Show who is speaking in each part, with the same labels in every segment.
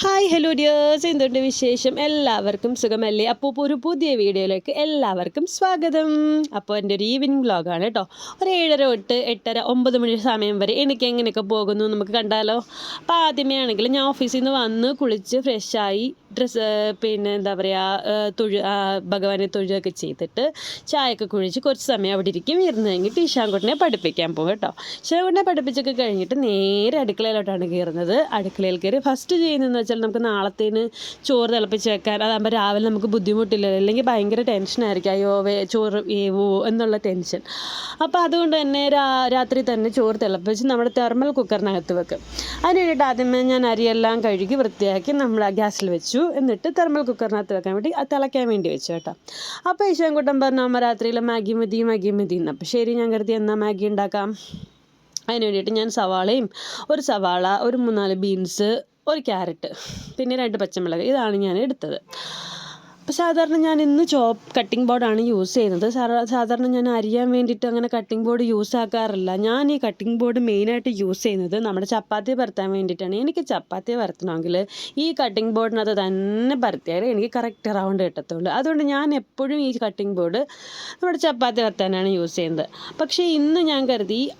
Speaker 1: Hi hello dears എന്തുണ്ട് വിശേഷം? എല്ലാവർക്കും സുഖമല്ലേ? അപ്പോൾ ഇപ്പോൾ ഒരു പുതിയ വീഡിയോയിലേക്ക് എല്ലാവർക്കും സ്വാഗതം. അപ്പോൾ എന്റെ ഒരു ഈവനിങ് വ്ളോഗാണ് കേട്ടോ. ഒരു ഏഴര തൊട്ട് എട്ടര ഒമ്പത് മണി സമയം വരെ എനിക്ക് എങ്ങനെയൊക്കെ പോകുന്നു നമുക്ക് കണ്ടാലോ? അപ്പോൾ ആദ്യമേ ആണെങ്കിൽ ഞാൻ ഓഫീസിൽ നിന്ന് വന്ന് കുളിച്ച് ഫ്രഷായി ഡ്രസ്സ് പിന്നെ എന്താ പറയുക തൊഴു ഭഗവാനെ തൊഴുകയൊക്കെ ചെയ്തിട്ട് ചായയൊക്കെ കുഴിച്ച് കുറച്ച് സമയം അവിടെ ഇരിക്കും. ഇരുന്ന് കഴിഞ്ഞിട്ട് ഈശാൻകുട്ടനെ പഠിപ്പിക്കാൻ പോകും കേട്ടോ. ഈശാൻകുട്ടനെ പഠിപ്പിച്ചൊക്കെ കഴിഞ്ഞിട്ട് നേരെ അടുക്കളയിലോട്ടാണ് കയറുന്നത്. അടുക്കളയിൽ കയറി ഫസ്റ്റ് ചെയ്യുന്നതെന്ന് വെച്ചാൽ നമുക്ക് നാളത്തേന് ചോറ് തിളപ്പിച്ച് വെക്കാൻ അതാകുമ്പോൾ രാവിലെ നമുക്ക് ബുദ്ധിമുട്ടില്ല അല്ലെങ്കിൽ ഭയങ്കര ടെൻഷനായിരിക്കും അയ്യോ വേ ചോറ് വേവോ എന്നുള്ള ടെൻഷൻ അപ്പോൾ അതുകൊണ്ട് തന്നെ രാത്രി തന്നെ ചോറ് തിളപ്പിച്ച് നമ്മുടെ തെർമൽ കുക്കറിനകത്ത് വെക്കും. അതിന് വേണ്ടിയിട്ട് ആദ്യമേ ഞാൻ അരിയെല്ലാം കഴുകി വൃത്തിയാക്കി നമ്മൾ ഗ്യാസിൽ വെച്ചു. എന്നിട്ട് തെർമൽ കുക്കറിനകത്ത് വെക്കാൻ വേണ്ടി തിളയ്ക്കാൻ വേണ്ടി വെച്ചു കേട്ടോ. അപ്പോൾ ഈശോൻകുട്ടൻ പറഞ്ഞു അമ്മ രാത്രിയിൽ മാഗി മതി മാഗി മതി എന്ന്. അപ്പോൾ ശരി ഞാൻ കരുതി എന്നാൽ മാഗി ഉണ്ടാക്കാം? അതിന് വേണ്ടിയിട്ട് ഞാൻ സവാളയും ഒരു സവാള ഒരു മൂന്നാൽ ബീൻസ് ഒരു ക്യാരറ്റ് പിന്നെ രണ്ട് പച്ചമുളക്. ഇതാണ് ഞാൻ എടുത്തത്. അപ്പോൾ സാധാരണ ഞാൻ ഇന്ന് ചോപ്പ് കട്ടിംഗ് ബോർഡാണ് യൂസ് ചെയ്യുന്നത്. സാധാ- സാധാരണ ഞാൻ അരിയാൻ വേണ്ടിയിട്ട് അങ്ങനെ കട്ടിംഗ് ബോർഡ് യൂസ് ആക്കാറില്ല. ഞാൻ ഈ കട്ടിംഗ് ബോർഡ് മെയിനായിട്ട് യൂസ് ചെയ്യുന്നത് നമ്മുടെ ചപ്പാത്തി പരത്താൻ വേണ്ടിയിട്ടാണ്. എനിക്ക് ചപ്പാത്തി പരത്തണമെങ്കിൽ ഈ കട്ടിംഗ് ബോർഡിനകത്ത് തന്നെ പരത്തിയാലേ എനിക്ക് കറക്റ്റ് റൗണ്ട് കിട്ടത്തുള്ളൂ. അതുകൊണ്ട് ഞാൻ എപ്പോഴും ഈ കട്ടിംഗ് ബോർഡ് നമ്മുടെ ചപ്പാത്തി പരത്താനാണ് യൂസ് ചെയ്യുന്നത്. പക്ഷേ ഇന്ന് ഞാൻ കരുതി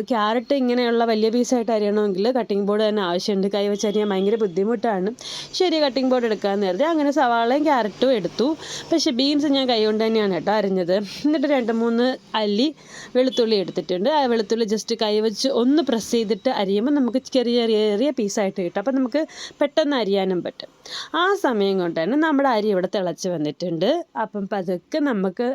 Speaker 1: ക്യാരറ്റ് ഇങ്ങനെയുള്ള വലിയ പീസായിട്ട് അറിയണമെങ്കിൽ കട്ടിംഗ് ബോർഡ് തന്നെ ആവശ്യമുണ്ട്. കൈ ഭയങ്കര ബുദ്ധിമുട്ടാണ്. ശരി കട്ടിംഗ് ബോർഡ് എടുക്കാമെന്ന് കരുതി. അങ്ങനെ സവാളയും ക്യാരറ്റും എടുത്തു. പക്ഷേ ബീൻസ് ഞാൻ കൈകൊണ്ട് തന്നെയാണ് കേട്ടോ അരിഞ്ഞത്. എന്നിട്ട് രണ്ട് മൂന്ന് അല്ലി വെളുത്തുള്ളി എടുത്തിട്ടുണ്ട്. ആ വെളുത്തുള്ളി ജസ്റ്റ് കൈ വെച്ച് ഒന്ന് പ്രസ് ചെയ്തിട്ട് അരിയുമ്പോൾ നമുക്ക് ചെറിയ ചെറിയ ചെറിയ പീസായിട്ട് കിട്ടും. അപ്പോൾ നമുക്ക് പെട്ടെന്ന് അരിയാനും പറ്റും. ആ സമയം കൊണ്ട് തന്നെ നമ്മുടെ അരി ഇവിടെ തിളച്ച് വന്നിട്ടുണ്ട്. അപ്പം പതുക്കെ നമുക്ക്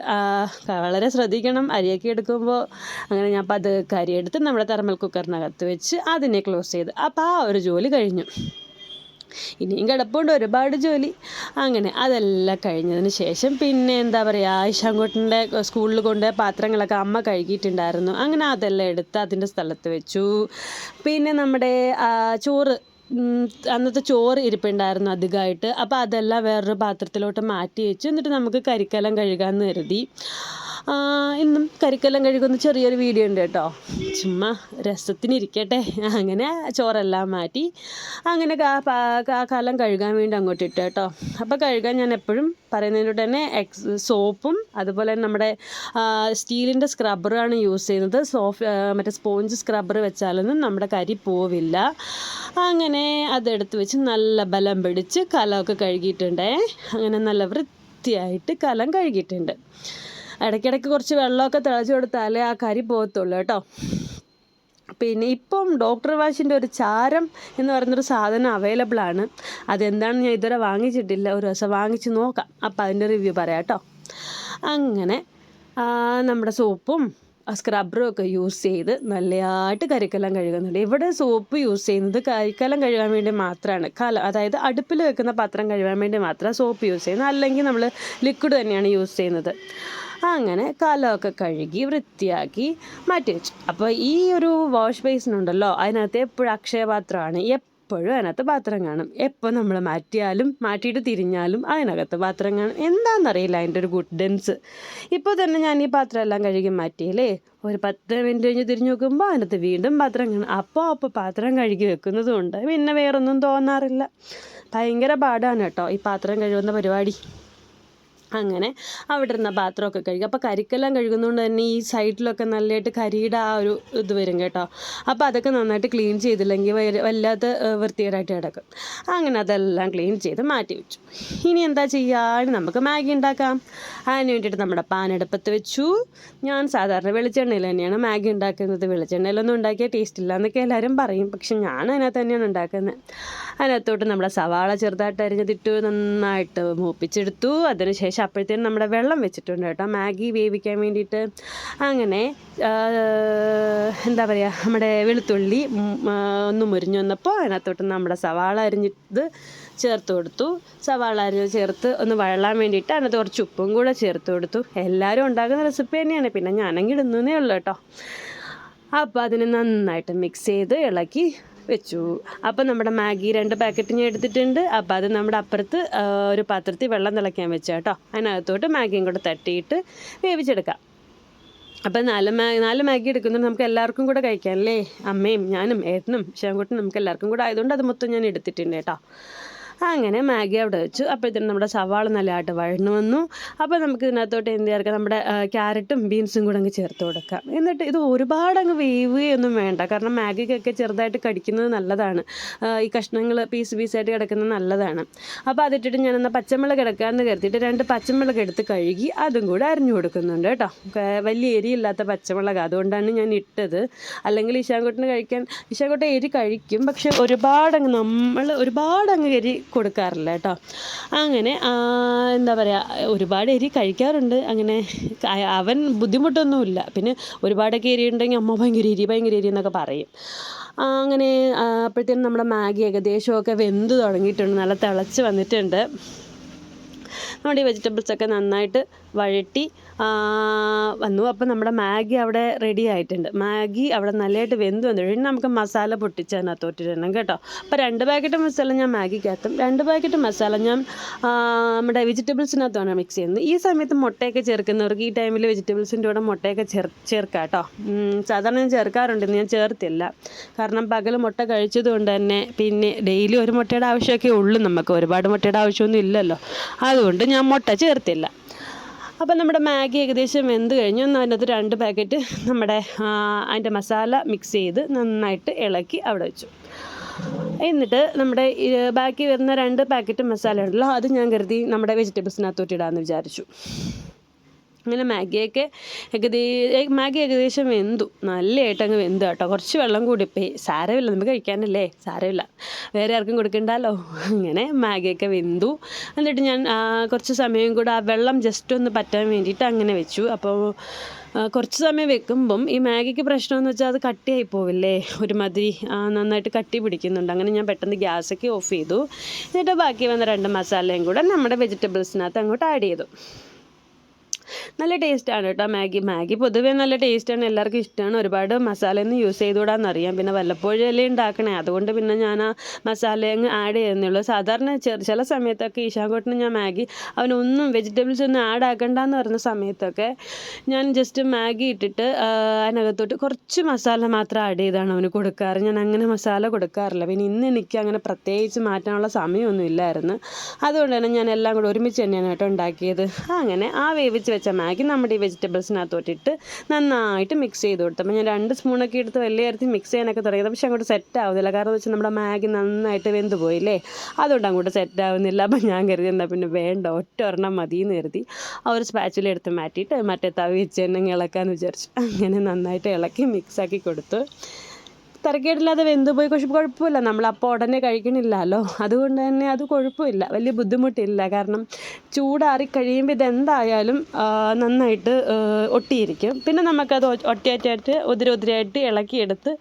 Speaker 1: വളരെ ശ്രദ്ധിക്കണം അരിയൊക്കെ എടുക്കുമ്പോൾ അങ്ങനെ ഞാൻ പതുക്കെ അരി എടുത്ത് നമ്മുടെ തെർമൽ കുക്കറിനകത്ത് വെച്ച് അതിനെ ക്ലോസ് ചെയ്ത്. അപ്പോൾ ആ ഒരു ജോലി കഴിഞ്ഞു. ഇനിയും കിടപ്പുണ്ട് ഒരുപാട് ജോലി. അങ്ങനെ അതെല്ലാം കഴിഞ്ഞതിന് ശേഷം പിന്നെ എന്താ പറയുക ആയിഷാങ്കോട്ടിന്റെ സ്കൂളിൽ കൊണ്ട് പാത്രങ്ങളൊക്കെ അമ്മ കഴുകിയിട്ടുണ്ടായിരുന്നു. അങ്ങനെ അതെല്ലാം എടുത്ത് അതിന്റെ സ്ഥലത്ത് വെച്ചു. പിന്നെ നമ്മുടെ ചോറ് അന്നത്തെ ചോറ് ഇരിപ്പുണ്ടായിരുന്നു അധികമായിട്ട്. അപ്പോൾ അതെല്ലാം വേറൊരു പാത്രത്തിലോട്ട് മാറ്റി വെച്ചു. എന്നിട്ട് നമുക്ക് കരിക്കലം കഴുകാമെന്ന് കരുതി. ഇന്നും കരിക്കെല്ലാം കഴുകുന്ന ചെറിയൊരു വീഡിയോ ഉണ്ട് കേട്ടോ. ചുമ്മാ രസത്തിനിരിക്കട്ടെ. അങ്ങനെ ചോറെല്ലാം മാറ്റി അങ്ങനെ ആ കാലം കഴുകാൻ വേണ്ടി അങ്ങോട്ട് ഇട്ടു കേട്ടോ. അപ്പോൾ കഴുകാൻ ഞാൻ എപ്പോഴും പറയുന്നതിനോട് തന്നെ എക്സ് സോപ്പും അതുപോലെ തന്നെ നമ്മുടെ സ്റ്റീലിന്റെ സ്ക്രബ്ബറാണ് യൂസ് ചെയ്യുന്നത്. സോഫ് മറ്റേ സ്പോഞ്ച് സ്ക്രബ്ബർ വെച്ചാലൊന്നും നമ്മുടെ കരി പോവില്ല. അങ്ങനെ അതെടുത്ത് വെച്ച് നല്ല ബലം പിടിച്ച് കലമൊക്കെ കഴുകിയിട്ടുണ്ടേ. അങ്ങനെ നല്ല വൃത്തിയായിട്ട് കലം കഴുകിയിട്ടുണ്ട്. ഇടയ്ക്കിടയ്ക്ക് കുറച്ച് വെള്ളമൊക്കെ തിളച്ച് കൊടുത്താലേ ആ കരി പോകത്തുള്ളൂ കേട്ടോ. പിന്നെ ഇപ്പം ഡോക്ടർ വാഷിന്റെ ഒരു ചാരം എന്ന് പറയുന്നൊരു സാധനം അവൈലബിൾ ആണ്. അതെന്താണെന്ന് ഞാൻ ഇതുവരെ വാങ്ങിച്ചിട്ടില്ല. ഒരു ദിവസം വാങ്ങിച്ച് നോക്കാം. അപ്പോൾ അതിന്റെ റിവ്യൂ പറയാം കേട്ടോ. അങ്ങനെ നമ്മുടെ സോപ്പും സ്ക്രബറും ഒക്കെ യൂസ് ചെയ്ത് നല്ലതായിട്ട് കരിക്കലം കഴുകുന്നുണ്ട്. ഇവിടെ സോപ്പ് യൂസ് ചെയ്യുന്നത് കരിക്കലം കഴുകാൻ വേണ്ടി മാത്രമാണ് കല അതായത് അടുപ്പിൽ വെക്കുന്ന പാത്രം കഴുകാൻ വേണ്ടി മാത്രമാണ് സോപ്പ് യൂസ് ചെയ്യുന്നത്. അല്ലെങ്കിൽ നമ്മൾ ലിക്വിഡ് തന്നെയാണ് യൂസ് ചെയ്യുന്നത്. അങ്ങനെ കാലമൊക്കെ കഴുകി വൃത്തിയാക്കി മാറ്റി വെച്ചു. അപ്പോൾ ഈ ഒരു വാഷ് ബേസിനുണ്ടല്ലോ അതിനകത്ത് എപ്പോഴും അക്ഷയപാത്രമാണ് എപ്പോഴും അതിനകത്ത് പാത്രം കാണും. എപ്പോൾ നമ്മൾ മാറ്റിയാലും മാറ്റിയിട്ട് തിരിഞ്ഞാലും അതിനകത്ത് പാത്രം കാണും. എന്താണെന്നറിയില്ല അതിന്റെ ഒരു ഗുഡൻസ് ഇപ്പോൾ തന്നെ ഞാൻ ഈ പാത്രം എല്ലാം കഴുകി മാറ്റിയില്ലേ ഒരു പത്ത് മിനിറ്റ് കഴിഞ്ഞ് തിരിഞ്ഞ് നോക്കുമ്പോൾ അതിനകത്ത് വീണ്ടും പാത്രം കാണും. അപ്പോൾ അപ്പോൾ പാത്രം കഴുകി വെക്കുന്നതും ഉണ്ട് പിന്നെ വേറൊന്നും തോന്നാറില്ല. ഭയങ്കര പാടാണ് കേട്ടോ ഈ പാത്രം കഴുകുന്ന പരിപാടി. അങ്ങനെ അവിടെ ഇരുന്ന പാത്രമൊക്കെ കഴുകി. അപ്പോൾ കരിക്കെല്ലാം കഴുകുന്നതുകൊണ്ട് തന്നെ ഈ സൈഡിലൊക്കെ നല്ലതായിട്ട് കരിയുടെ ആ ഒരു ഇത് വരും കേട്ടോ. അപ്പോൾ അതൊക്കെ നന്നായിട്ട് ക്ലീൻ ചെയ്തില്ലെങ്കിൽ വല്ലാത്ത വൃത്തികേടായിട്ട് കിടക്കും. അങ്ങനെ അതെല്ലാം ക്ലീൻ ചെയ്ത് മാറ്റി വെച്ചു. ഇനി എന്താ ചെയ്യുക നമുക്ക് മാഗി ഉണ്ടാക്കാം. അതിന് വേണ്ടിയിട്ട് നമ്മുടെ പാനെടുപ്പത്ത് വെച്ചു. ഞാൻ സാധാരണ വെളിച്ചെണ്ണയിൽ തന്നെയാണ് മാഗി ഉണ്ടാക്കുന്നത്. വെളിച്ചെണ്ണയിലൊന്നും ഉണ്ടാക്കിയാൽ ടേസ്റ്റ് ഇല്ല എന്നൊക്കെ എല്ലാവരും പറയും. പക്ഷെ ഞാൻ അതിനകത്ത് തന്നെയാണ് ഉണ്ടാക്കുന്നത്. അതിനകത്തോട്ട് നമ്മുടെ സവാള ചെറുതായിട്ട് അരിഞ്ഞതിട്ട് നന്നായിട്ട് മൂപ്പിച്ചെടുത്തു. അതിനുശേഷം അപ്പോഴത്തേനും നമ്മുടെ വെള്ളം വെച്ചിട്ടുണ്ട് കേട്ടോ. മാഗി വേവിക്കാൻ വേണ്ടിയിട്ട്. അങ്ങനെ എന്താ പറയുക നമ്മുടെ വെളുത്തുള്ളി ഒന്ന് മുരിഞ്ഞു വന്നപ്പോൾ അതിനകത്തോട്ട് നമ്മുടെ സവാള അരിഞ്ഞിട്ട് ചേർത്ത് കൊടുത്തു. സവാള അരിഞ്ഞ് ചേർത്ത് ഒന്ന് വഴലാൻ വേണ്ടിയിട്ട് അതിനകത്ത് കുറച്ച് ഉപ്പും കൂടെ ചേർത്ത് കൊടുത്തു. എല്ലാവരും ഉണ്ടാക്കുന്ന റെസിപ്പി തന്നെയാണ്. പിന്നെ ഞാനെങ്കിൽ ഇടുന്നതേ ഉള്ളൂ കേട്ടോ. അപ്പോൾ അതിനെ നന്നായിട്ട് മിക്സ് ചെയ്ത് ഇളക്കി വെച്ചു. അപ്പോൾ നമ്മുടെ മാഗി രണ്ട് പാക്കറ്റ് ഞാൻ എടുത്തിട്ടുണ്ട്. അപ്പോൾ അത് നമ്മുടെ അപ്പുറത്ത് ഒരു പാത്രത്തിൽ വെള്ളം തിളയ്ക്കാൻ വെച്ചു കേട്ടോ അതിനകത്തോട്ട് മാഗിയും കൂടെ തട്ടിയിട്ട് വേവിച്ചെടുക്കാം. അപ്പം നാല് മാ നാല് മാഗി എടുക്കുന്നത് നമുക്ക് എല്ലാവർക്കും കൂടെ കഴിക്കാം അല്ലേ? അമ്മയും ഞാനും ഏട്ടനും ശിവൻകുട്ടനും നമുക്ക് എല്ലാവർക്കും കൂടെ ആയതുകൊണ്ട് അത് മൊത്തം ഞാൻ എടുത്തിട്ടുണ്ട് കേട്ടോ. അങ്ങനെ മാഗി അവിടെ വെച്ചു. അപ്പോഴത്തേനും നമ്മുടെ സവാള നല്ലതായിട്ട് വഴന്നു വന്നു. അപ്പോൾ നമുക്ക് ഇതിനകത്തോട്ട് എന്ത് ചേർക്കാം? നമ്മുടെ ക്യാരറ്റും ബീൻസും കൂടെ അങ്ങ് ചേർത്ത് കൊടുക്കാം. എന്നിട്ട് ഇത് ഒരുപാട് അങ്ങ് വേവുകയൊന്നും വേണ്ട. കാരണം മാഗിക്കൊക്കെ ചെറുതായിട്ട് കടിക്കുന്നത് നല്ലതാണ്. ഈ കഷ്ണങ്ങൾ പീസ് പീസായിട്ട് കിടക്കുന്നത് നല്ലതാണ്. അപ്പോൾ അതിട്ടിട്ട് ഞാൻ എന്നാൽ പച്ചമുളക് കിടക്കാമെന്ന് കരുതിയിട്ട് രണ്ട് പച്ചമുളക് എടുത്ത് കഴുകി അതും കൂടെ അരിഞ്ഞു കൊടുക്കുന്നുണ്ട് കേട്ടോ. വലിയ എരിയില്ലാത്ത പച്ചമുളക്. അതുകൊണ്ടാണ് ഞാൻ ഇട്ടത്. അല്ലെങ്കിൽ ഇശാൻകുട്ടിന് കഴിക്കാൻ ഇശാൻകുട്ടൻ എരി കഴിക്കും. പക്ഷെ ഒരുപാട് അങ്ങ് നമ്മൾ ഒരുപാട് അങ്ങ് എരി കൊടുക്കാറില്ല കേട്ടോ. അങ്ങനെ എന്താ പറയുക ഒരുപാട് എരി കഴിക്കാറുണ്ട്. അങ്ങനെ അവൻ ബുദ്ധിമുട്ടൊന്നുമില്ല. പിന്നെ ഒരുപാടൊക്കെ എരി ഉണ്ടെങ്കിൽ അമ്മ ഭയങ്കര എരി ഭയങ്കര എരി എന്നൊക്കെ പറയും. അങ്ങനെ അപ്പോഴത്തേനും നമ്മുടെ മാഗി ഏകദേശമൊക്കെ വെന്ത് തുടങ്ങിയിട്ടുണ്ട്. നല്ല തിളച്ച് വന്നിട്ടുണ്ട്. നമ്മുടെ ഈ വെജിറ്റബിൾസൊക്കെ നന്നായിട്ട് വഴറ്റി വന്നു. അപ്പോൾ നമ്മുടെ മാഗി അവിടെ റെഡി ആയിട്ടുണ്ട്. മാഗി അവിടെ നല്ലതായിട്ട് വെന്ത് വന്നു. കഴിഞ്ഞ് നമുക്ക് മസാല പൊട്ടിച്ച് അതിനകത്തോട്ടിടണം കേട്ടോ. അപ്പോൾ രണ്ട് പാക്കറ്റ് മസാല ഞാൻ മാഗിക്കകത്തും രണ്ട് പാക്കറ്റ് മസാല ഞാൻ നമ്മുടെ വെജിറ്റബിൾസിനകത്താണ് മിക്സ് ചെയ്യുന്നത്. ഈ സമയത്ത് മുട്ടയൊക്കെ ചേർക്കുന്നവർക്ക് ഈ ടൈമിൽ വെജിറ്റബിൾസിന്റെ കൂടെ മുട്ടയൊക്കെ ചേർ ചേർക്കാം കേട്ടോ. സാധാരണ ഞാൻ ചേർക്കാറുണ്ട്. ഞാൻ ചേർത്തില്ല. കാരണം പകൽ മുട്ട കഴിച്ചതുകൊണ്ട് തന്നെ പിന്നെ ഡെയിലി ഒരു മുട്ടയുടെ ആവശ്യമൊക്കെ ഉള്ളൂ. നമുക്ക് ഒരുപാട് മുട്ടയുടെ ആവശ്യമൊന്നും ഇല്ലല്ലോ. അതുകൊണ്ട് ഞാൻ മുട്ട ചേർത്തില്ല. അപ്പം നമ്മുടെ മാഗി ഏകദേശം വെന്ത് കഴിഞ്ഞു. അതിനകത്ത് രണ്ട് പാക്കറ്റ് നമ്മുടെ അതിന്റെ മസാല മിക്സ് ചെയ്ത് നന്നായിട്ട് ഇളക്കി അവിടെ വെച്ചു. എന്നിട്ട് നമ്മുടെ ബാക്കി വരുന്ന രണ്ട് പാക്കറ്റ് മസാല ഉണ്ടല്ലോ അത് ഞാൻ കരുതി നമ്മുടെ വെജിറ്റബിൾസിനകത്തോട്ട് ഇടാമെന്ന് വിചാരിച്ചു. അങ്ങനെ മാഗിയൊക്കെ ഏകദേശം മാഗി ഏകദേശം വെന്തു. നല്ലതായിട്ട് അങ്ങ് വെന്തു കേട്ടോ. കുറച്ച് വെള്ളം കൂടിപ്പോയി സാരമില്ല. നമുക്ക് കഴിക്കാനല്ലേ? സാരമില്ല. വേറെ ആർക്കും കൊടുക്കണ്ടല്ലോ അങ്ങനെ മാഗിയൊക്കെ വെന്തു. എന്നിട്ട് ഞാൻ കുറച്ച് സമയം കൂടെ ആ വെള്ളം ജസ്റ്റ് ഒന്ന് പറ്റാൻ വേണ്ടിയിട്ട് അങ്ങനെ വെച്ചു. അപ്പോൾ കുറച്ച് സമയം വെക്കുമ്പം ഈ മാഗിക്ക് പ്രശ്നമെന്ന് വെച്ചാൽ അത് കട്ടിയായി പോവില്ലേ? ഒരുമാതിരി നന്നായിട്ട് കട്ടി പിടിക്കുന്നുണ്ട്. അങ്ങനെ ഞാൻ പെട്ടെന്ന് ഗ്യാസൊക്കെ ഓഫ് ചെയ്തു. എന്നിട്ട് ബാക്കി വന്ന രണ്ട് മസാലയും കൂടെ നമ്മുടെ വെജിറ്റബിൾസിനകത്ത് അങ്ങോട്ട് ആഡ് ചെയ്തു. നല്ല ടേസ്റ്റാണ് കേട്ടോ മാഗി. മാഗി പൊതുവേ നല്ല ടേസ്റ്റാണ് എല്ലാവർക്കും ഇഷ്ടമാണ് ഒരുപാട് മസാലയൊന്നും യൂസ് ചെയ്തുകൂടാന്നറിയാം പിന്നെ വല്ലപ്പോഴും അല്ലേ ഉണ്ടാക്കണേ? അതുകൊണ്ട് പിന്നെ ഞാൻ ആ മസാല അങ്ങ് ആഡ് ചെയ്യുന്നുള്ളൂ സാധാരണ ചെറു ചില സമയത്തൊക്കെ ഈശാങ്കോട്ടിന് ഞാൻ മാഗി അവനൊന്നും വെജിറ്റബിൾസ് ഒന്നും ആഡ് ആക്കണ്ടെന്ന് പറഞ്ഞ സമയത്തൊക്കെ ഞാൻ ജസ്റ്റ് മാഗി ഇട്ടിട്ട് അതിനകത്തോട്ട് കുറച്ച് മസാല മാത്രം ആഡ് ചെയ്താണ് അവന് കൊടുക്കാറ്. ഞാൻ അങ്ങനെ മസാല കൊടുക്കാറില്ല. പിന്നെ ഇന്ന് എനിക്ക് അങ്ങനെ പ്രത്യേകിച്ച് മാറ്റാനുള്ള സമയമൊന്നും ഇല്ലായിരുന്നു. അതുകൊണ്ട് തന്നെ ഞാൻ എല്ലാം കൂടെ ഒരുമിച്ച് തന്നെയാണ് കേട്ടോ ഉണ്ടാക്കിയത്. അങ്ങനെ ആ വേവിച്ച് വെച്ച മാഗി നമ്മുടെ ഈ വെജിറ്റബിൾസിനകത്തോട്ടിട്ട് നന്നായിട്ട് മിക്സ് ചെയ്ത് കൊടുത്തു. അപ്പോൾ ഞാൻ രണ്ട് സ്പൂണൊക്കെ എടുത്ത് വലിയ കാര്യത്തിൽ മിക്സ് ചെയ്യാനൊക്കെ തുടങ്ങിയത് പക്ഷെ അങ്ങോട്ട് സെറ്റ് ആവുന്നില്ല. കാരണം വെച്ചാൽ നമ്മുടെ മാഗി നന്നായിട്ട് വെന്ത് പോയില്ലേ? അതുകൊണ്ട് അങ്ങോട്ട് സെറ്റ് ആവുന്നില്ല. അപ്പം ഞാൻ കരുതി എന്നാൽ പിന്നെ വേണ്ട ഒറ്റ ഒരെണ്ണം മതി എന്ന് കരുതി. ആ ഒരു സ്പാച്ചിൽ എടുത്ത് മാറ്റിയിട്ട് മറ്റേ തവി വെച്ച് തന്നെ ഇളക്കാമെന്ന് വിചാരിച്ചു. അങ്ങനെ നന്നായിട്ട് ഇളക്കി മിക്സാക്കി കൊടുത്തു. തരക്കേടില്ലാതെ വെന്ത് പോയി പക്ഷെ കുഴപ്പമില്ല. നമ്മൾ അപ്പോൾ ഉടനെ കഴിക്കണില്ലല്ലോ. അതുകൊണ്ട് തന്നെ അത് കുഴപ്പമില്ല. വലിയ ബുദ്ധിമുട്ടില്ല. കാരണം ചൂടാറി കഴിയുമ്പോൾ ഇതെന്തായാലും നന്നായിട്ട് ഒട്ടിയിരിക്കും. പിന്നെ നമുക്കത് ഒറ്റയൊറ്റയായിട്ട് ഉതിരി ഉതിരിയായിട്ട് ഇളക്കിയെടുത്ത്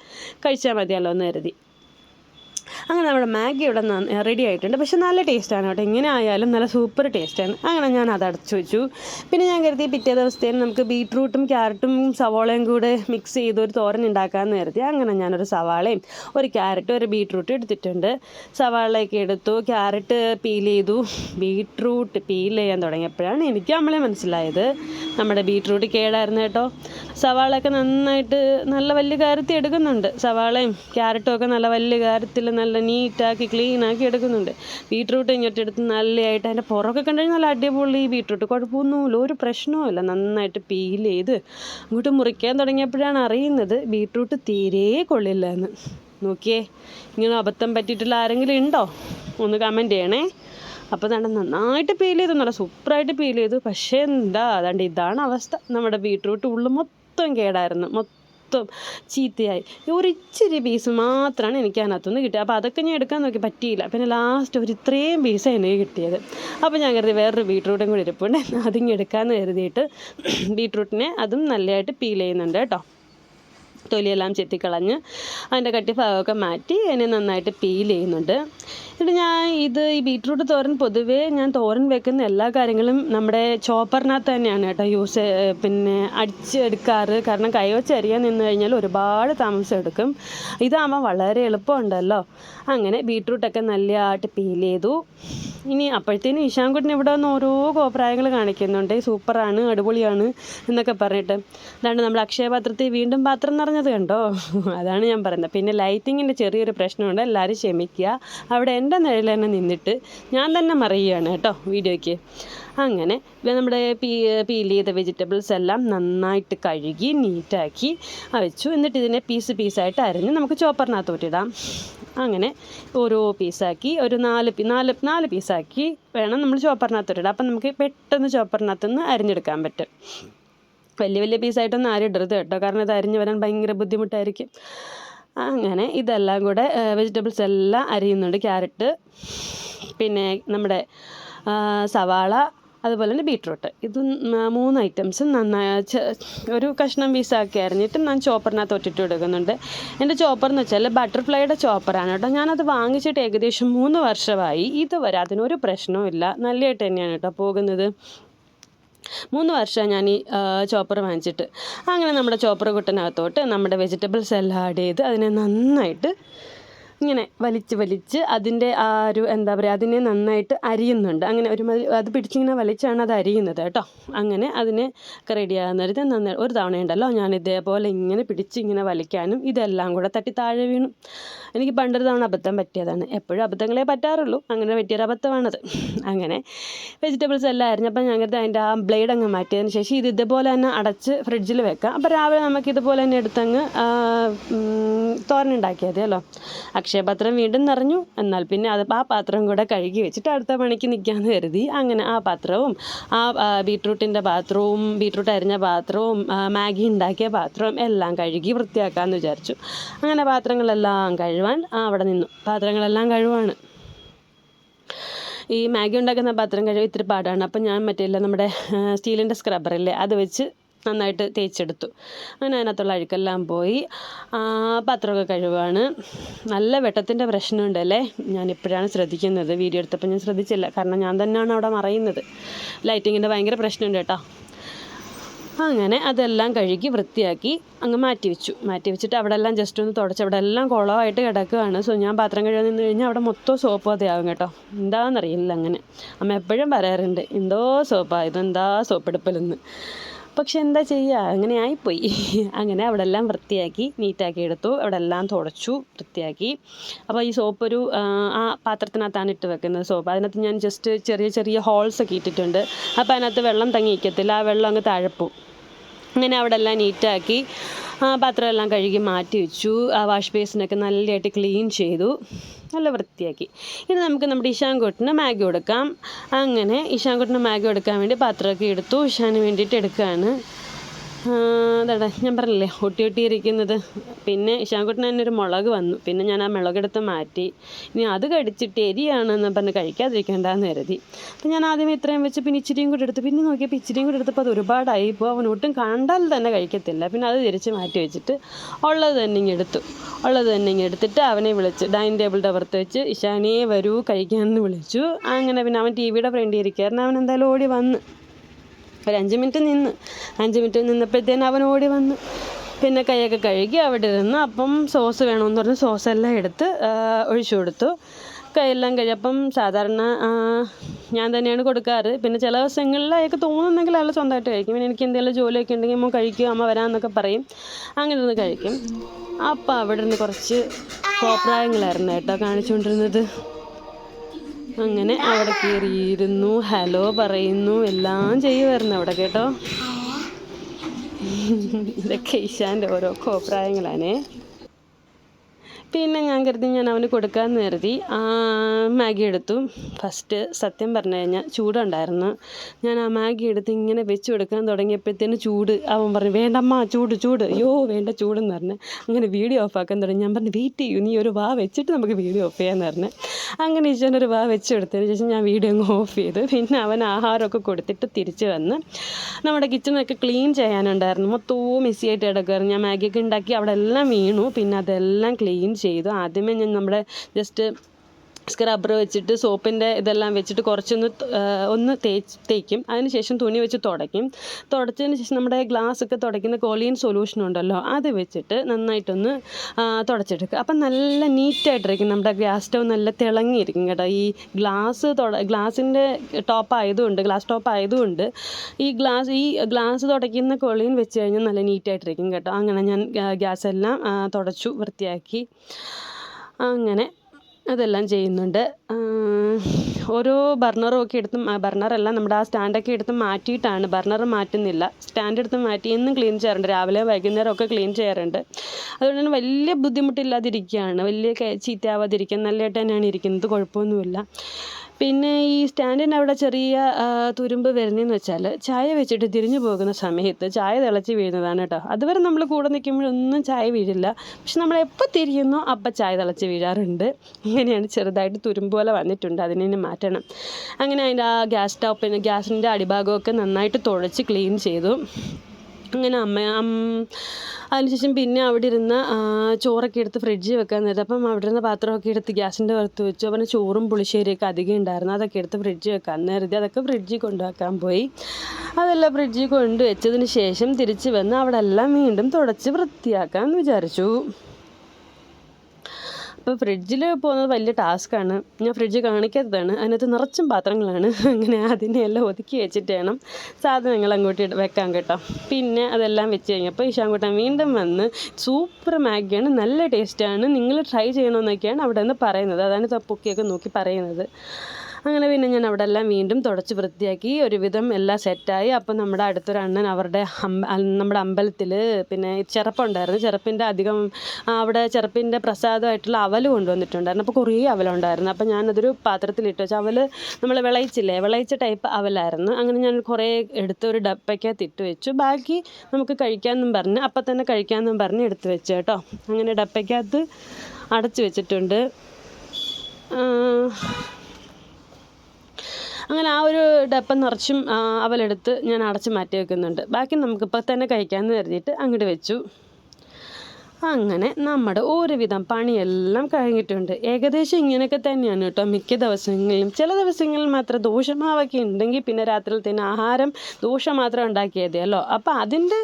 Speaker 1: കഴിച്ചാൽ മതിയല്ലോ എന്ന് കരുതി. അങ്ങനെ നമ്മുടെ മാഗി ഇവിടെ റെഡി ആയിട്ടുണ്ട്. പക്ഷെ നല്ല ടേസ്റ്റാണ് കേട്ടോ. എങ്ങനെ ആയാലും നല്ല സൂപ്പർ ടേസ്റ്റാണ് അങ്ങനെ ഞാൻ അത് അടച്ചു വെച്ചു. പിന്നെ ഞാൻ കരുതി പിറ്റേ ദിവസത്തേന് നമുക്ക് ബീട്രൂട്ടും ക്യാരറ്റും സവാളയും കൂടെ മിക്സ് ചെയ്ത് ഒരു തോരൻ ഉണ്ടാക്കാമെന്ന് കരുതി. അങ്ങനെ ഞാനൊരു സവാളയും ഒരു ക്യാരറ്റും ഒരു ബീട്രൂട്ടും എടുത്തിട്ടുണ്ട്. സവാളയൊക്കെ എടുത്തു ക്യാരറ്റ് പീൽ ചെയ്തു. ബീട്രൂട്ട് പീൽ ചെയ്യാൻ തുടങ്ങിയപ്പോഴാണ് എനിക്ക് നമ്മളെ മനസ്സിലായത്. നമ്മുടെ ബീട്രൂട്ട് കേടായിരുന്നു കേട്ടോ. സവാളയൊക്കെ നന്നായിട്ട് നല്ല വലിയ കാര്യത്തിൽ എടുക്കുന്നുണ്ട്. സവാളയും ക്യാരറ്റും ഒക്കെ നല്ല വലിയ കാര്യത്തിൽ നല്ല നീറ്റാക്കി ക്ലീനാക്കി എടുക്കുന്നുണ്ട്. ബീട്രൂട്ട് ഇങ്ങോട്ട് എടുത്ത് നല്ലതായിട്ട് അതിന്റെ പുറമൊക്കെ കണ്ടു കഴിഞ്ഞാൽ നല്ല അടിപൊളി ബീട്രൂട്ട്. കുഴപ്പമൊന്നുമില്ല ഒരു പ്രശ്നവുമില്ല. നന്നായിട്ട് പീൽ ചെയ്ത് അങ്ങോട്ട് മുറിക്കാൻ തുടങ്ങിയപ്പോഴാണ് അറിയുന്നത് ബീട്രൂട്ട് തീരെ കൊള്ളില്ല എന്ന് നോക്കിയേ ഇങ്ങനെ അബദ്ധം പറ്റിയിട്ടുള്ള ആരെങ്കിലും ഉണ്ടോ? ഒന്ന് കമന്റ് ചെയ്യണേ. അപ്പോൾ തന്നെ നന്നായിട്ട് പീൽ ചെയ്തു നല്ല സൂപ്പറായിട്ട് പീൽ ചെയ്തു. പക്ഷേ എന്താ അതാണ്ട് ഇതാണ് അവസ്ഥ. നമ്മുടെ ബീട്രൂട്ട് ഉള്ളു മൊത്തം കേടായിരുന്നു. മൊത്തം ചീത്തയായി. ഒരിച്ചിരി പീസ് മാത്രമാണ് എനിക്ക് അതിനകത്തുനിന്ന് കിട്ടിയത്. അപ്പോൾ അതൊക്കെ ഞാൻ എടുക്കാൻ നോക്കി പറ്റിയില്ല. പിന്നെ ലാസ്റ്റ് ഒരു ഇത്രയും പീസാണ് എനിക്ക് കിട്ടിയത്. അപ്പോൾ ഞാൻ കരുതി വേറൊരു ബീട്രൂട്ടും കൂടി ഇരിപ്പുണ്ട്. അതിങ്ങെടുക്കാമെന്ന് കരുതിയിട്ട് ബീട്രൂട്ടിനെ അതും നല്ലതായിട്ട് പീൽ ചെയ്യുന്നുണ്ട് കേട്ടോ. തൊലിയെല്ലാം ചെത്തിക്കളഞ്ഞ് അതിന്റെ കട്ടി ഭാഗമൊക്കെ മാറ്റി അതിനെ നന്നായിട്ട് പീൽ ചെയ്യുന്നുണ്ട്. എന്നിട്ട് ഞാൻ ഇത് ഈ ബീട്രൂട്ട് തോരൻ പൊതുവേ ഞാൻ തോരൻ വെക്കുന്ന എല്ലാ കാര്യങ്ങളും നമ്മുടെ ചോപ്പറിനകത്ത് തന്നെയാണ് കേട്ടോ യൂസ് പിന്നെ അടിച്ചെടുക്കാറ് കാരണം കൈവച്ച് അരിയാൻ നിന്ന് കഴിഞ്ഞാൽ ഒരുപാട് താമസം എടുക്കും. ഇതാകുമ്പോൾ വളരെ എളുപ്പമുണ്ടല്ലോ. അങ്ങനെ ബീട്രൂട്ടൊക്കെ നല്ലതായിട്ട് പീൽ ചെയ്തു. ഇനി അപ്പോഴത്തേനും ഇഷാൻകുട്ടൻ ഇവിടെ വന്ന് ഓരോ കോപ്രായങ്ങൾ കാണിക്കുന്നുണ്ട്. സൂപ്പറാണ് അടിപൊളിയാണ് എന്നൊക്കെ പറഞ്ഞിട്ട്. അതാണ് നമ്മൾ അക്ഷയപാത്രത്തിൽ വീണ്ടും പാത്രം നിറഞ്ഞത് കണ്ടോ? അതാണ് ഞാൻ പറയുന്നത്. പിന്നെ ലൈറ്റിങ്ങിന്റെ ചെറിയൊരു പ്രശ്നമുണ്ട്. എല്ലാവരും ക്ഷമിക്കുക. അവിടെ എന്റെ നിഴൽ തന്നെ നിന്നിട്ട് ഞാൻ തന്നെ മറിയുകയാണ് കേട്ടോ വീഡിയോയ്ക്ക്. അങ്ങനെ നമ്മുടെ പീ പീൽ ചെയ്ത വെജിറ്റബിൾസ് എല്ലാം നന്നായിട്ട് കഴുകി നീറ്റാക്കി വെച്ചു. എന്നിട്ട് ഇതിനെ പീസ് പീസായിട്ട് അരിഞ്ഞ് നമുക്ക് ചോപ്പറിനകത്തോട്ടിടാം അങ്ങനെ ഓരോ പീസാക്കി ഒരു നാല് നാല് നാല് പീസാക്കി വേണം നമ്മൾ ചോപ്പറിനകത്തോട്ടിടാം അപ്പം നമുക്ക് പെട്ടെന്ന് ചോപ്പറിനകത്തുനിന്ന് അരിഞ്ഞെടുക്കാൻ പറ്റും. വലിയ വലിയ പീസായിട്ടൊന്നും ആരും ഇടരുത് കേട്ടോ. കാരണം ഇത് അരിഞ്ഞ് വരാൻ ഭയങ്കര ബുദ്ധിമുട്ടായിരിക്കും. അങ്ങനെ ഇതെല്ലാം കൂടെ വെജിറ്റബിൾസ് എല്ലാം അരിയുന്നുണ്ട്. ക്യാരറ്റ് പിന്നെ നമ്മുടെ സവാള അതുപോലെ തന്നെ ബീട്രൂട്ട്. ഇത് മൂന്ന് ഐറ്റംസ് നന്നായി ഒരു കഷ്ണം പീസാക്കി അരിഞ്ഞിട്ട് ഞാൻ ചോപ്പറിനകത്ത് ഒറ്റിട്ട് കൊടുക്കുന്നുണ്ട് എന്റെ ചോപ്പർ എന്ന് വെച്ചാൽ ബട്ടർഫ്ലൈയുടെ ചോപ്പറാണ് കേട്ടോ. ഞാനത് വാങ്ങിച്ചിട്ട് ഏകദേശം മൂന്ന് വർഷമായി. ഇതുവരെ അതിനൊരു പ്രശ്നവും ഇല്ല. നല്ലതായിട്ട് തന്നെയാണ് കേട്ടോ പോകുന്നത്. മൂന്ന് വർഷം ഞാൻ ഈ ചോപ്പർ വാങ്ങിച്ചിട്ട്. അങ്ങനെ നമ്മുടെ ചോപ്പർ കുട്ടനകത്തോട്ട് നമ്മുടെ വെജിറ്റബിൾസ് എല്ലാം ആഡ് ചെയ്ത് അതിനെ നന്നായിട്ട് ഇങ്ങനെ വലിച്ച് വലിച്ച് അതിന്റെ ആ ഒരു എന്താ പറയുക അതിനെ നന്നായിട്ട് അരിയുന്നുണ്ട്. അങ്ങനെ ഒരു അത് പിടിച്ചിങ്ങനെ വലിച്ചാണ് അത് അരിയുന്നത് കേട്ടോ. അങ്ങനെ അതിനെ ഒക്കെ റെഡി ആകുന്നവരുത് നന്നായി ഒരു തവണ ഉണ്ടല്ലോ ഞാൻ ഇതേപോലെ ഇങ്ങനെ പിടിച്ച് ഇങ്ങനെ വലിക്കാനും ഇതെല്ലാം കൂടെ തട്ടി താഴെ വീണു. എനിക്ക് പണ്ടൊരു തവണ അബദ്ധം പറ്റിയതാണ്. എപ്പോഴും അബദ്ധങ്ങളെ പറ്റാറുള്ളൂ. അങ്ങനെ പറ്റിയൊരു അബദ്ധമാണത്. അങ്ങനെ വെജിറ്റബിൾസ് എല്ലാം അരിഞ്ഞപ്പോൾ കരുതി അതിന്റെ ആ ബ്ലേഡ് അങ്ങ് മാറ്റിയതിന് ശേഷം ഇത് ഇതുപോലെ തന്നെ അടച്ച് ഫ്രിഡ്ജിൽ വെക്കാം. അപ്പോൾ രാവിലെ നമുക്ക് ഇതുപോലെ തന്നെ എടുത്തങ്ങ് തോരനുണ്ടാക്കിയതേ അല്ലോ. അക്ഷയപാത്രം വീണ്ടും നിറഞ്ഞു. എന്നാൽ പിന്നെ അത് ആ പാത്രം കൂടെ കഴുകി വെച്ചിട്ട് അടുത്ത പണിക്ക് നിൽക്കാമെന്ന് കരുതി. അങ്ങനെ ആ പാത്രവും ആ ബീട്രൂട്ടിന്റെ പാത്രവും ബീട്രൂട്ട് അരിഞ്ഞ പാത്രവും മാഗി ഉണ്ടാക്കിയ പാത്രവും എല്ലാം കഴുകി വൃത്തിയാക്കാമെന്ന് വിചാരിച്ചു. അങ്ങനെ പാത്രങ്ങളെല്ലാം കഴുവാൻ അവിടെ നിന്നു. പാത്രങ്ങളെല്ലാം കഴുവാണ്. ഈ മാഗി ഉണ്ടാക്കുന്ന പാത്രം കഴിവ് ഇത്തിരി പാടാണ്. അപ്പം ഞാൻ മറ്റേ നമ്മുടെ സ്റ്റീലിന്റെ സ്ക്രബ്ബറില്ലേ അത് വെച്ച് നന്നായിട്ട് തേച്ചെടുത്തു. അങ്ങനെ അതിനകത്തുള്ള അഴുക്കെല്ലാം പോയി. പാത്രമൊക്കെ കഴുകുകയാണ് നല്ല വെട്ടത്തിന്റെ പ്രശ്നമുണ്ടല്ലേ? ഞാൻ ഇപ്പോഴാണ് ശ്രദ്ധിക്കുന്നത്. വീഡിയോ എടുത്തപ്പോൾ ഞാൻ ശ്രദ്ധിച്ചില്ല. കാരണം ഞാൻ തന്നെയാണ് അവിടെ മറയുന്നത്. ലൈറ്റിങ്ങിന്റെ ഭയങ്കര പ്രശ്നമുണ്ട് കേട്ടോ. അങ്ങനെ അതെല്ലാം കഴുകി വൃത്തിയാക്കി അങ്ങ് മാറ്റി വെച്ചു. മാറ്റി വെച്ചിട്ട് അവിടെ എല്ലാം ജസ്റ്റ് ഒന്ന് തുടച്ച് അവിടെ എല്ലാം കുളമായിട്ട് കിടക്കുകയാണ് സോ ഞാൻ പാത്രം കഴുകാൻ നിന്ന് കഴിഞ്ഞാൽ അവിടെ മൊത്തം സോപ്പ് അതെയാവും കേട്ടോ. എന്താണെന്നറിയില്ല അങ്ങനെ. അമ്മ എപ്പോഴും പറയാറുണ്ട് എന്തോ സോപ്പാ ഇതെന്താ സോപ്പെടുപ്പലെന്ന് പക്ഷെ എന്താ ചെയ്യുക? അങ്ങനെ ആയിപ്പോയി. അങ്ങനെ അവിടെ എല്ലാം വൃത്തിയാക്കി നീറ്റാക്കി എടുത്തു. അവിടെ എല്ലാം തുടച്ചു വൃത്തിയാക്കി. അപ്പോൾ ഈ സോപ്പ് ഒരു ആ, പാത്രത്തിനകത്താണ് ഇട്ട് വെക്കുന്നത് സോപ്പ്. അതിനകത്ത് ഞാൻ ജസ്റ്റ് ചെറിയ ചെറിയ ഹോൾസ് ഒക്കെ ഇട്ടിട്ടുണ്ട്. അപ്പോൾ അതിനകത്ത് വെള്ളം തങ്ങി നിൽക്കത്തില്ല. ആ വെള്ളം അങ്ങ് താഴെപ്പോവും അങ്ങനെ അവിടെ എല്ലാം നീറ്റാക്കി പാത്രമെല്ലാം കഴുകി മാറ്റി വെച്ചു. ആ വാഷ് ബേസിനൊക്കെ നല്ലതായിട്ട് ക്ലീൻ ചെയ്തു. നല്ല വൃത്തിയാക്കി. ഇനി നമുക്ക് നമ്മുടെ ഇഷാൻകോട്ടിന് മാഗി കൊടുക്കാം. അങ്ങനെ ഇഷാൻകോട്ടിന് മാഗി കൊടുക്കാൻ വേണ്ടി പാത്രമൊക്കെ എടുത്തു. ഇഷാന് വേണ്ടിയിട്ട് എടുക്കുകയാണ്. അതാടാ ഞാൻ പറഞ്ഞില്ലേ ഒട്ടി ഒട്ടിയിരിക്കുന്നത്. പിന്നെ ഇഷാൻകുട്ടൻ തന്നെ ഒരു മുളക് വന്നു. പിന്നെ ഞാൻ ആ മുളകെടുത്ത് മാറ്റി. ഇനി അത് കടിച്ചിട്ട് എരിയാണെന്ന് പറഞ്ഞ് കഴിക്കാതിരിക്കേണ്ടെന്ന് കരുതി. അപ്പം ഞാൻ ആദ്യം ഇത്രയും വെച്ച് പിന്നെ ഇച്ചിരിയും കൂടി എടുത്ത്. പിന്നെ നോക്കിയപ്പോൾ ഇച്ചിരിയും കൂടി എടുത്തപ്പോൾ അത് ഒരുപാടായി. ഇപ്പോൾ അവൻ ഒട്ടും കണ്ടാൽ തന്നെ കഴിക്കത്തില്ല. പിന്നെ അത് തിരിച്ച് മാറ്റി വെച്ചിട്ട് ഉള്ളത് തന്നെ ഇങ്ങ് എടുത്തു. ഉള്ളത് തന്നെ ഇങ്ങ് എടുത്തിട്ട് അവനെ വിളിച്ച് ഡൈനിങ് ടേബിളിന്റെ പുറത്ത് വെച്ച് ഇഷാനെ വരൂ കഴിക്കാമെന്ന് വിളിച്ചു. അങ്ങനെ പിന്നെ അവൻ ടി വിയുടെ ഫ്രണ്ടിൽ ഇരിക്കുകയായിരുന്നു അവൻ എന്തായാലും ഓടി വന്ന്. ഒരു അഞ്ച് മിനിറ്റ് നിന്ന് അഞ്ച് മിനിറ്റ് നിന്നപ്പോഴത്തേന് അവൻ ഓടി വന്നു. പിന്നെ കൈയൊക്കെ കഴുകി അവിടെ ഇരുന്ന്. അപ്പം സോസ് വേണമെന്ന് പറഞ്ഞ് സോസ് എല്ലാം എടുത്ത് ഒഴിച്ചു കൊടുത്തു. കൈയെല്ലാം കഴിയപ്പം സാധാരണ ഞാൻ തന്നെയാണ് കൊടുക്കാറ്. പിന്നെ ചില ദിവസങ്ങളിൽ അയാൾക്ക് തോന്നുന്നെങ്കിൽ അയാൾ സ്വന്തമായിട്ട് കഴിക്കും. പിന്നെ എനിക്ക് എന്തെങ്കിലും ജോലിയൊക്കെ ഉണ്ടെങ്കിൽ അമ്മ കഴിക്കും അമ്മ വരാമെന്നൊക്കെ പറയും. അങ്ങനെ ഇരുന്ന് കഴിക്കും. അപ്പം അവിടെ നിന്ന് കുറച്ച് കോപ്രായങ്ങളായിരുന്നു കേട്ടോ കാണിച്ചുകൊണ്ടിരുന്നത്. അങ്ങനെ അവിടെ കയറിയിരുന്നു ഹലോ പറയുന്നു. എല്ലാം ചെയ്യുമായിരുന്നു അവിടെ കേട്ടോ. ഇതൊക്കെ ഈശാന്റെ ഓരോ കോപ്രായങ്ങളാണേ. പിന്നെ ഞാൻ കരുതി ഞാൻ അവന് കൊടുക്കാൻ കരുതി. മാഗി എടുത്തു. ഫസ്റ്റ് സത്യം പറഞ്ഞു കഴിഞ്ഞാൽ ചൂടുണ്ടായിരുന്നു. ഞാൻ ആ മാഗി എടുത്ത് ഇങ്ങനെ വെച്ച് കൊടുക്കാൻ തുടങ്ങിയപ്പോഴത്തേന് ചൂട്. അവൻ പറഞ്ഞു വേണ്ടമ്മ ചൂട് ചൂട്. അയ്യോ വേണ്ട ചൂടെന്ന് പറഞ്ഞു. അങ്ങനെ വീഡിയോ ഓഫ് ആക്കാൻ തുടങ്ങി. ഞാൻ പറഞ്ഞു വെയിറ്റ് ചെയ്യൂ നീ ഒരു വാ വെച്ചിട്ട് നമുക്ക് വീഡിയോ ഓഫ് ചെയ്യാമെന്ന് പറഞ്ഞു. അങ്ങനെ ഈശ്വരൻ ഒരു വാ വെച്ച് കൊടുത്തതിന് ശേഷം ഞാൻ വീഡിയോ അങ്ങ് ഓഫ് ചെയ്തു. പിന്നെ അവൻ ആഹാരമൊക്കെ കൊടുത്തിട്ട് തിരിച്ച് വന്ന് നമ്മുടെ കിച്ചണൊക്കെ ക്ലീൻ ചെയ്യാനുണ്ടായിരുന്നു. മൊത്തവും മിസ്സിയായിട്ട് കിടക്കുമായിരുന്നു ഞാൻ മാഗിയൊക്കെ ഉണ്ടാക്കി അവിടെ എല്ലാം വീണു. പിന്നെ അതെല്ലാം ക്ലീൻ ചെയ്തു. ആദ്യമേ ഞാൻ നമ്മുടെ ജസ്റ്റ് സ്ക്രബ്ബർ വെച്ചിട്ട് സോപ്പിന്റെ ഇതെല്ലാം വെച്ചിട്ട് കുറച്ചൊന്ന് ഒന്ന് തേച്ച് തേക്കും. അതിനുശേഷം തുണി വെച്ച് തുടയ്ക്കും. തുടച്ചതിന് ശേഷം നമ്മുടെ ഗ്ലാസ് ഒക്കെ തുടയ്ക്കുന്ന കോലിയൻ സൊല്യൂഷൻ ഉണ്ടല്ലോ അത് വെച്ചിട്ട് നന്നായിട്ടൊന്ന് തുടച്ചെടുക്കുക. അപ്പം നല്ല നീറ്റായിട്ടിരിക്കും നമ്മുടെ ഗ്യാസ് സ്റ്റൗ നല്ല തിളങ്ങിയിരിക്കും കേട്ടോ. ഈ ഗ്ലാസ് തുട ഗ്ലാസിന്റെ ടോപ്പ് ആയതുകൊണ്ട് ഗ്ലാസ് ടോപ്പ് ആയതുകൊണ്ട് ഈ ഗ്ലാസ് ഈ ഗ്ലാസ് തുടയ്ക്കുന്ന കൊളിയൻ വെച്ച് കഴിഞ്ഞാൽ നല്ല നീറ്റായിട്ടിരിക്കും കേട്ടോ. അങ്ങനെ ഞാൻ ഗ്യാസ് എല്ലാം തുടച്ചു വൃത്തിയാക്കി. അങ്ങനെ അതെല്ലാം ചെയ്യുന്നുണ്ട്. ഓരോ ബർണറും ഒക്കെ എടുത്ത് ബർണറല്ല നമ്മുടെ ആ സ്റ്റാൻഡൊക്കെ എടുത്ത് മാറ്റിയിട്ടാണ്. ബർണർ മാറ്റുന്നില്ല. സ്റ്റാൻഡ് എടുത്ത് മാറ്റി എന്നും ക്ലീൻ ചെയ്യാറുണ്ട്. രാവിലെ വൈകുന്നേരം ഒക്കെ ക്ലീൻ ചെയ്യാറുണ്ട്. അതുകൊണ്ട് തന്നെ വലിയ ബുദ്ധിമുട്ടില്ലാതിരിക്കുകയാണ്. വലിയ കെ- ചീത്തയാവാതിരിക്കാൻ നല്ലതായിട്ട് തന്നെയാണ് ഇരിക്കുന്നത്. കുഴപ്പമൊന്നുമില്ല. പിന്നെ ഈ സ്റ്റാൻഡിന്റെ അവിടെ ചെറിയ തുരുമ്പ് വരുന്നതെന്ന് വെച്ചാൽ ചായ വെച്ചിട്ട് തിരിഞ്ഞു പോകുന്ന സമയത്ത് ചായ തിളച്ച് വീഴുന്നതാണ് കേട്ടോ. അതുവരെ നമ്മൾ കൂടെ നിൽക്കുമ്പോഴൊന്നും ചായ വീഴില്ല. പക്ഷെ നമ്മൾ എപ്പോൾ തിരിയുന്നോ അപ്പം ചായ തിളച്ച് വീഴാറുണ്ട്. ഇങ്ങനെയാണ് ചെറുതായിട്ട് തുരുമ്പ് പോലെ വന്നിട്ടുണ്ട്. അതിനെ മാറ്റണം. അങ്ങനെ അതിന്റെ ആ ഗ്യാസ് ടോപ്പിന് ഗ്യാസിന്റെ അടിഭാഗമൊക്കെ നന്നായിട്ട് തുഴച്ച് ക്ലീൻ ചെയ്തു. അങ്ങനെ അമ്മ അതിനുശേഷം പിന്നെ അവിടെ ഇരുന്ന് ചോറൊക്കെ എടുത്ത് ഫ്രിഡ്ജിൽ വെക്കാൻ നേരത്തെ അപ്പം അവിടെ ഇരുന്ന പാത്രമൊക്കെ എടുത്ത് ഗ്യാസിന്റെ പുറത്ത് വെച്ചു. അപ്പം ചോറും പുളിശ്ശേരിയൊക്കെ അധികം ഉണ്ടായിരുന്നു. അതൊക്കെ എടുത്ത് ഫ്രിഡ്ജിൽ വെക്കാൻ നേരത്തെ അതൊക്കെ ഫ്രിഡ്ജിൽ കൊണ്ടുവെക്കാൻ പോയി. അതെല്ലാം ഫ്രിഡ്ജിൽ കൊണ്ടുവച്ചതിന് ശേഷം തിരിച്ച് വന്ന് അവിടെ എല്ലാം വീണ്ടും തുടച്ച് വൃത്തിയാക്കാമെന്ന് വിചാരിച്ചു. അപ്പോൾ ഫ്രിഡ്ജിൽ പോകുന്നത് വലിയ ടാസ്ക്കാണ് ഞാൻ ഫ്രിഡ്ജ് കാണിക്കാത്തതാണ്. അതിനകത്ത് നിറച്ചും പാത്രങ്ങളാണ്. അങ്ങനെ അതിനെല്ലാം ഒതുക്കി വെച്ചിട്ട് വേണം സാധനങ്ങൾ അങ്ങോട്ട് വെക്കാൻ കേട്ടോ. പിന്നെ അതെല്ലാം വെച്ച് കഴിഞ്ഞപ്പോൾ ഇഷാൻകുട്ടൻ വീണ്ടും വന്ന് സൂപ്പർ മാഗിയാണ് നല്ല ടേസ്റ്റാണ് നിങ്ങൾ ട്രൈ ചെയ്യണമെന്നൊക്കെയാണ് അവിടെ നിന്ന് പറയുന്നത്. അതാണ് പൊക്കിയൊക്കെ നോക്കി പറയുന്നത്. അങ്ങനെ പിന്നെ ഞാൻ അവിടെ എല്ലാം വീണ്ടും തുടച്ച് വൃത്തിയാക്കി. ഒരുവിധം എല്ലാം സെറ്റായി. അപ്പം നമ്മുടെ അടുത്തൊരു അണ്ണൻ അവരുടെ നമ്മുടെ അമ്പലത്തിൽ പിന്നെ ചെറുപ്പമുണ്ടായിരുന്നു ചെറുപ്പിന്റെ അധികം അവിടെ ചെറുപ്പിന്റെ പ്രസാദമായിട്ടുള്ള അവൽ കൊണ്ടുവന്നിട്ടുണ്ടായിരുന്നു. അപ്പോൾ കുറേ അവലുണ്ടായിരുന്നു. അപ്പോൾ ഞാനതൊരു പാത്രത്തിലിട്ട് വെച്ചു അവൽ നമ്മൾ വിളയിച്ചില്ലേ? വിളയിച്ച ടൈപ്പ് അവലായിരുന്നു. അങ്ങനെ ഞാൻ കുറേ എടുത്ത് ഒരു ഡപ്പയ്ക്കകത്ത് ഇട്ട് വെച്ചു. ബാക്കി നമുക്ക് കഴിക്കാമെന്നും പറഞ്ഞ് അപ്പം തന്നെ കഴിക്കാമെന്നും പറഞ്ഞ് എടുത്ത് വെച്ചു കേട്ടോ. അങ്ങനെ ഡപ്പയ്ക്കകത്ത് അടച്ചു വെച്ചിട്ടുണ്ട്. അങ്ങനെ ആ ഒരു ഡപ്പം നിറച്ചും അവലെടുത്ത് ഞാൻ അടച്ച് മാറ്റി വെക്കുന്നുണ്ട്. ബാക്കി നമുക്കിപ്പോൾ തന്നെ കഴിക്കാമെന്ന് കരുതിയിട്ട് അങ്ങോട്ട് വെച്ചു. അങ്ങനെ നമ്മുടെ ഒരുവിധം പണിയെല്ലാം കഴിഞ്ഞിട്ടുണ്ട്. ഏകദേശം ഇങ്ങനെയൊക്കെ തന്നെയാണ് കേട്ടോ മിക്ക ദിവസങ്ങളിലും. ചില ദിവസങ്ങളിൽ മാത്രം ദോഷമാവൊക്കെ ഉണ്ടെങ്കിൽ പിന്നെ രാത്രിയിലത്തേന് ആഹാരം ദോഷം മാത്രം ഉണ്ടാക്കിയത് അല്ലോ അപ്പോൾ അതിന്റെ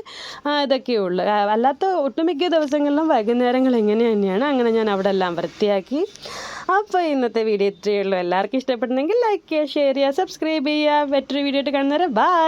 Speaker 1: ഉള്ളൂ. അല്ലാത്ത ഒട്ടുമിക്ക ദിവസങ്ങളിലും വൈകുന്നേരങ്ങൾ ഇങ്ങനെ തന്നെയാണ്. അങ്ങനെ ഞാൻ അവിടെ എല്ലാം വൃത്തിയാക്കി. അപ്പോൾ ഇന്നത്തെ വീഡിയോ ഇത്രയേ എല്ലാവർക്കും ഇഷ്ടപ്പെടുന്നെങ്കിൽ ലൈക്ക് ചെയ്യുക ഷെയർ ചെയ്യുക സബ്സ്ക്രൈബ് ചെയ്യുക. മറ്റൊരു വീഡിയോ ആയിട്ട് കാണുന്നവരെ ബൈ